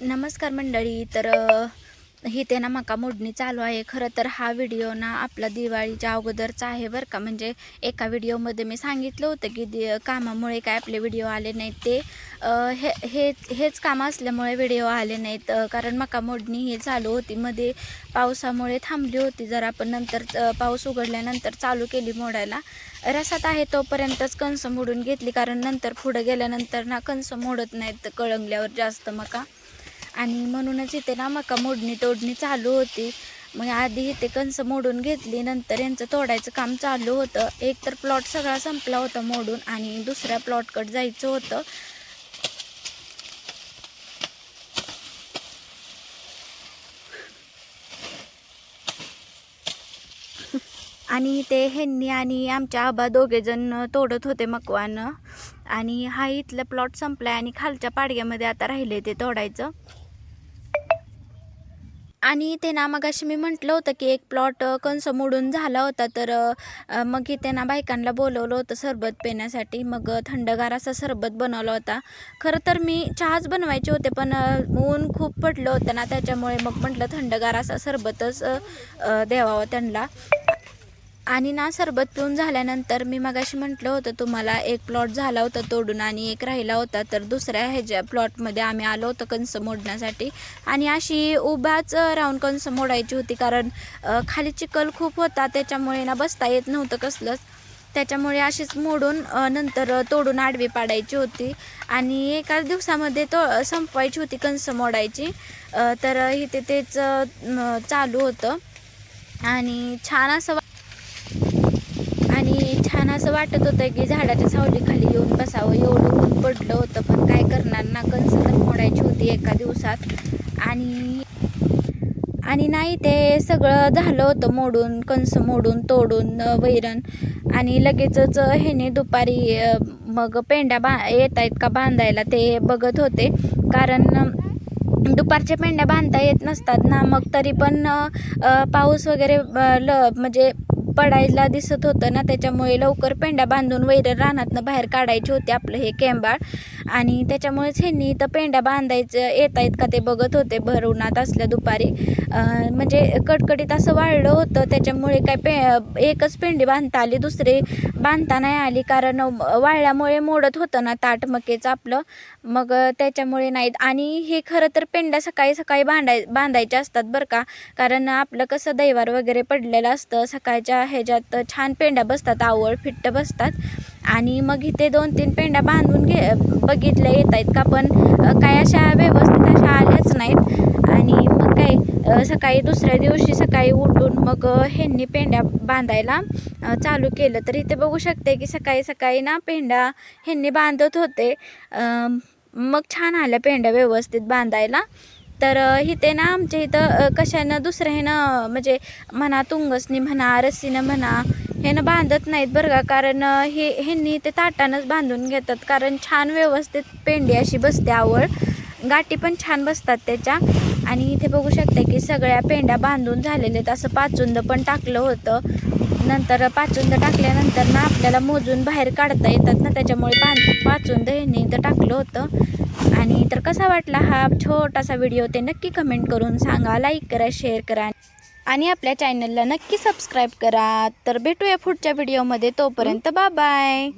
नमस्कार मंडळी. तर अ, ही ते ना मका मोडणी चालू आहे. खरं तर हा व्हिडिओ ना आपला दिवाळीच्या अगोदरचा आहे बरं का. म्हणजे एका व्हिडिओमध्ये मी सांगितलं होतं की दि कामामुळे काय आपले व्हिडिओ आले नाहीत ते. हे हे हेच काम असल्यामुळे व्हिडिओ आले नाहीत. कारण मका मोडणी ही चालू होती. मध्ये पावसामुळे थांबली होती जर आपण नंतर पाऊस उघडल्यानंतर चालू केली मोडायला. रसात आहे तोपर्यंतच कणसं मोडून घेतली. कारण नंतर पुढं गेल्यानंतर ना कणसं मोडत नाहीत कळंगल्यावर जास्त मका. आणि म्हणूनच इथे ना मका मोडणी तोडणी चालू होती. मग आधी इथे कणसं मोडून घेतली नंतर यांचं तोडायचं काम चालू होतं. एक तर प्लॉट सगळा संपला होता मोडून आणि दुसऱ्या प्लॉटकडे जायचं होतं. आणि ते ह्यांनी आणि आमच्या आबा दोघेजण तोडत होते मकवानं. आणि हा इथला प्लॉट संपलाय आणि खालच्या पाडग्यामध्ये आता राहिले ते तोडायचं. आणि ते ना मग मी म्हटलं होतं की एक प्लॉट कंस मोडून झाला होता तर मग इथे ना बायकांना बोलवलं होतं सरबत पिण्यासाठी. मग थंडगार असा सरबत बनवला होता. खरं तर मी चहाच बनवायचे होते पण ऊन खूप पडलं होतं ना त्याच्यामुळे मग म्हटलं थंडगार असा सरबतच द्यावा त्यांना. आणि ना सरबत पिऊन झाल्यानंतर मी मगाशी म्हटलं होतं तुम्हाला एक प्लॉट झाला होता तोडून आणि एक राहिला होता तर दुसऱ्या ह्याच्या प्लॉटमध्ये आम्ही आलो होतो कंस मोडण्यासाठी. आणि अशी उभाच राहून कंस मोडायची होती कारण खाली चिखल खूप होता त्याच्यामुळे ना बसता येत नव्हतं कसलंच. त्याच्यामुळे अशीच मोडून नंतर तोडून आडवी पाडायची होती. आणि एकाच दिवसामध्ये तो संपवायची होती कंस मोडायची. तर इथे तेच चालू होतं. आणि छान असं असं वाटत होतं की झाडाच्या सावलीखाली येऊन बसावं. एवढं ऊन पडलं होतं पण काय करणार? ना कणसं तर मोडायची होती एका दिवसात. आणि आणि नाही ते सगळं झालं होतं मोडून कंस मोडून तोडून वैरण. आणि लगेचच ह्याने दुपारी मग पेंड्या बा येत आहेत का बांधायला ते बघत होते. कारण दुपारच्या पेंड्या बांधता येत नसतात ना. मग तरी पण पाऊस वगैरे ल म्हणजे पडायला दिसत होतं ना त्याच्यामुळे लवकर पेंड्या बांधून वैर रानातनं बाहेर काढायची होती आपलं हे केंबाळ. आणि त्याच्यामुळेच ह्यांनी इथं पेंड्या बांधायचं येत आहेत का ते बघत होते भर उन्हात असल्या दुपारी. म्हणजे कडकडीत असं वाळलं होतं त्याच्यामुळे काय पे एकच पेंडी बांधता आली दुसरी बांधता नाही आली. कारण वाळल्यामुळे मोडत होतं ना ताट मकेचं आपलं. मग त्याच्यामुळे नाहीत. आणि हे खरं तर पेंड्या सकाळी सकाळी बांधाय बांधायच्या असतात बरं का. कारण आपलं कसं दैवार वगैरे पडलेलं असतं सकाळच्या ह्याच्यात छान पेंड्या बसतात आवळ फिट्ट बसतात. आणि मग इथे दोन तीन पेंड्या बांधून घे बघितल्या येत आहेत का पण काय अशा व्यवस्थित अशा आल्याच नाहीत. आणि मग काय सकाळी दुसऱ्या दिवशी सकाळी उठून मग ह्यांनी पेंड्या बांधायला चालू केलं. तर इथे बघू शकते की सकाळी सकाळी ना पेंड्या ह्यांनी बांधत होते. मग छान आल्या पेंड्या व्यवस्थित बांधायला. तर इथे ना आमच्या इथं अ, कशानं दुसऱ्या ह्यानं म्हणजे म्हणा तुंगसनी म्हणा रस्सीनं म्हणा ह्यानं बांधत नाहीत बरं का. कारण हे ह्यांनी ते ताटानंच बांधून घेतात. कारण छान व्यवस्थित पेंडी अशी बसते आवळ. गाठी पण छान बसतात त्याच्या. आणि इथे बघू शकता की सगळ्या पेंड्या बांधून झालेल्या आहेत. असं पाचुंद पण टाकलं होतं. नंतर पाचुंद टाकल्यानंतर ना आपल्याला मोजून बाहेर काढता येतात ना त्याच्यामुळे पा पाचुंद यांनी इथं टाकलं होतं. आणि तर कसा वाटला हा छोटासा व्हिडिओ ते नक्की कमेंट करून सांगा लाईक करा शेअर करा. आणि आपल्या चॅनलला नक्की सबस्क्राईब करा. तर भेटूया पुढच्या व्हिडिओमध्ये. तोपर्यंत बाय बाय.